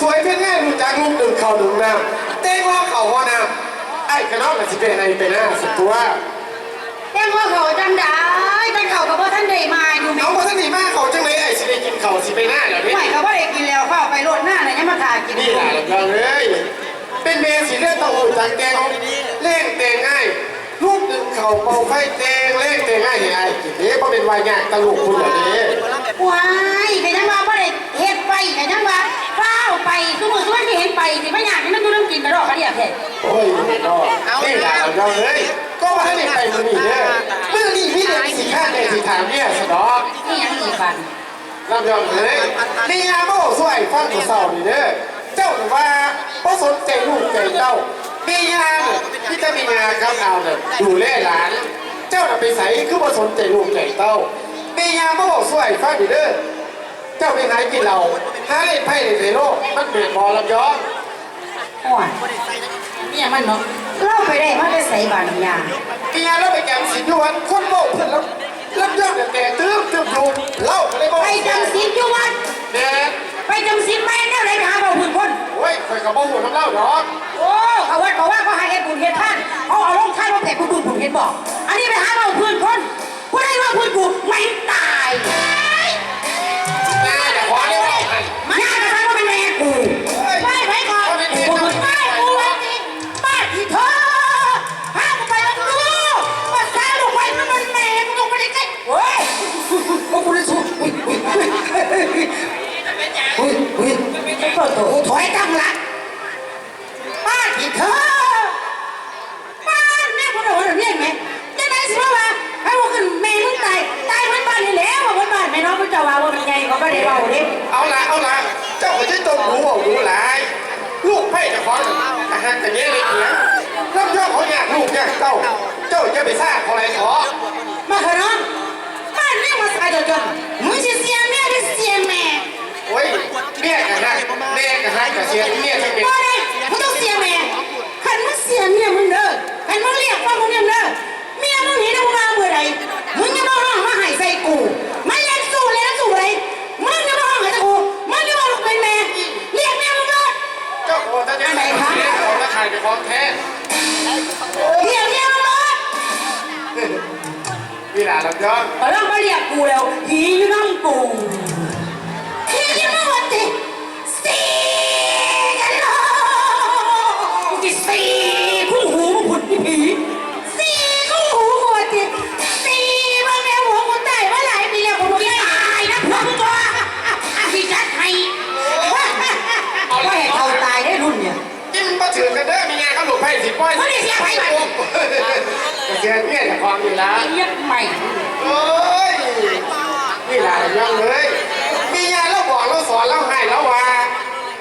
สวยเพี้ยนง่ายรู้จักลูกดึงเข่าดึงน้ำเต้งว่าเข่าว่าน้ำไอ้กระนอกน่ะสิเป็นอะไรเป็นหน้าสุดตัวแต่ว่าเขาจำได้แต่เขากับว่าท่านได้มาอยู่ไหมน้องพอท่านนี่มาเขาจังเลยไอ้สิได้กินเข่าสิไปหน้าเดี๋ยวนี้ไม่เขาว่าได้กินแล้วเขาเอาไปโรดหน้าเลยยังมาทากินนี่แหละเราเลยเป็นเมสีเลือดเต้าหู้จากแกงเล่งเตงง่ายลูกดึงเข่าเป่าไฟเตงเล่งเตงง่ายเห็นไอ้กินนี้เพราะเป็นวายงานตลกคุณเหล่านี้ว้ายก็ยังว่า เราเลย ก็มาให้เด็กไปมือนี่เนี่ยเมื่อนี่พี่เด็กสี่ข้างในสี่ถามเนี่ยสะดอกนี่ยังอีกบันลำยองเลยนี่ยาโม่สวยฟังตัวเศร้านี่เด้อเจ้าว่าเพราะสนใจลูกใจเต้ามียานพี่จะมียานครับเอาเนี่ยดูแลหลาน เจ้าไปใส่คือบ่สนใจลูกใจเต้ามียาโม่สวยฟังนี่เด้อเจ้าไปหากินเหล้าหาเล่นไพ่เล่นโลกมันเปลี่ยนบอลลำยอง โอ้ยเนี่ยมันเนาะเล่าไปได้มาได้ใส่บานยามียาแล้วไปแกมสินยวนคนโม่เพื่อนแล้วลำยองเนี่ยแกตื้มตื้มลูกเล่าก็เลยบอกไปจำศีลอยู่วัดแดงไปจำศีลแม่เนี่ยเลยไปหาเบาพื้นคนโอ้ยคอยกับบ่หูน้ำเล่าดอกโอ้เขาวัดเขาว่าเขาให้เฮ็ดบุญเฮ็ดท่านเขาเอาลงท่านว่าแผ่ผู้บุญบุญเฮ็ดบอก อันนี้ไปหาเบาพื้นคนผู้ใดว่าพื้นกูไม่ตาย เปิดตัวถอยตั้งหลักบ้าที่เธอบ้านแม่คนเราเนี่ยไหมจะได้สิว่าให้ว่าขึ้นแม่มึงตายตายมันบ้านนี่แล้วว่าบ้านแม่น้องมึงจะว่าว่าเป็นไงเขาไม่ได้ว่าเด็กเอาละเอาละเจ้าก็จะต้องรู้ว่ารู้หลายลูกไพ่จะขออาหารแต่เนี้ยเลยเนียรับยอดเขาอยากลูกอยากเต้าเจ้าจะไปซ่าเขาอะไรขอมาขน้องบ้านเนี่ยมาสายจนมึงจะเสียแม่หรือเสียายไป็นของแท้เรียกแม่มึงเด้อมีหลานลำยองก็ต้องมาเรียกกูแล้วผีอยู่น้ำกู หลุดไพ่สิบป้อยเขาได้เสียไพ่ไปเสียเมียแต่ความอยู่ละเรียกใหม่โอ้ยนี่หลานลำยองเลยมีงานเราบอกเราสอนเราให้เราว่า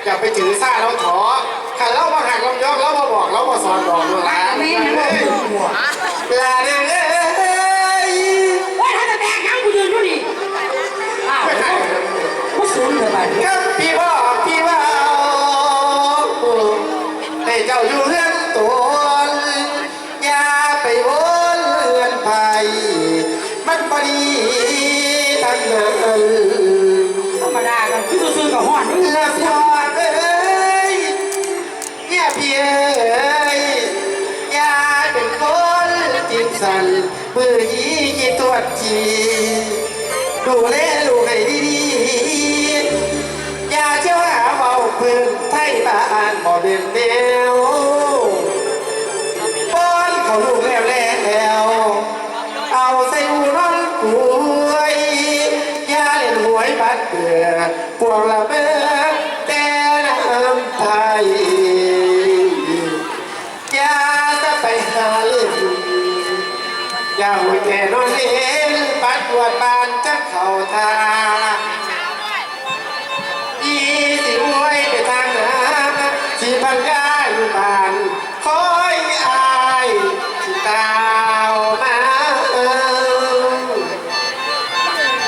อย่าไปถือซ่าเราถอขันเรามาหักลำยองเรามาบอกเรามาสอนบอกดูหลานแม่งบอกหัวหลานเอ้ย ดูแลลูกให้ดีๆ อย่าเชื่อหาเบาพื้นไทยบ้านบ่เป็นแนวป้อนเขาลูกแล้วแล้ว เอาใส่หูน้อนกวยอย่าเล่นหวยบัดเบื่อพวกละ ทางอีสิมวยไปทางเหนือสิพันกาอยู่านคอยอายสิาวมา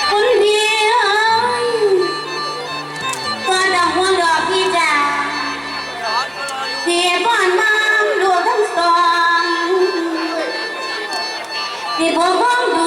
คุณพี่อ้ยเปิดดอกหัวดอกพี่จ๋าเสียบ้านมาหลวงทั้งสองที่ผมมองดู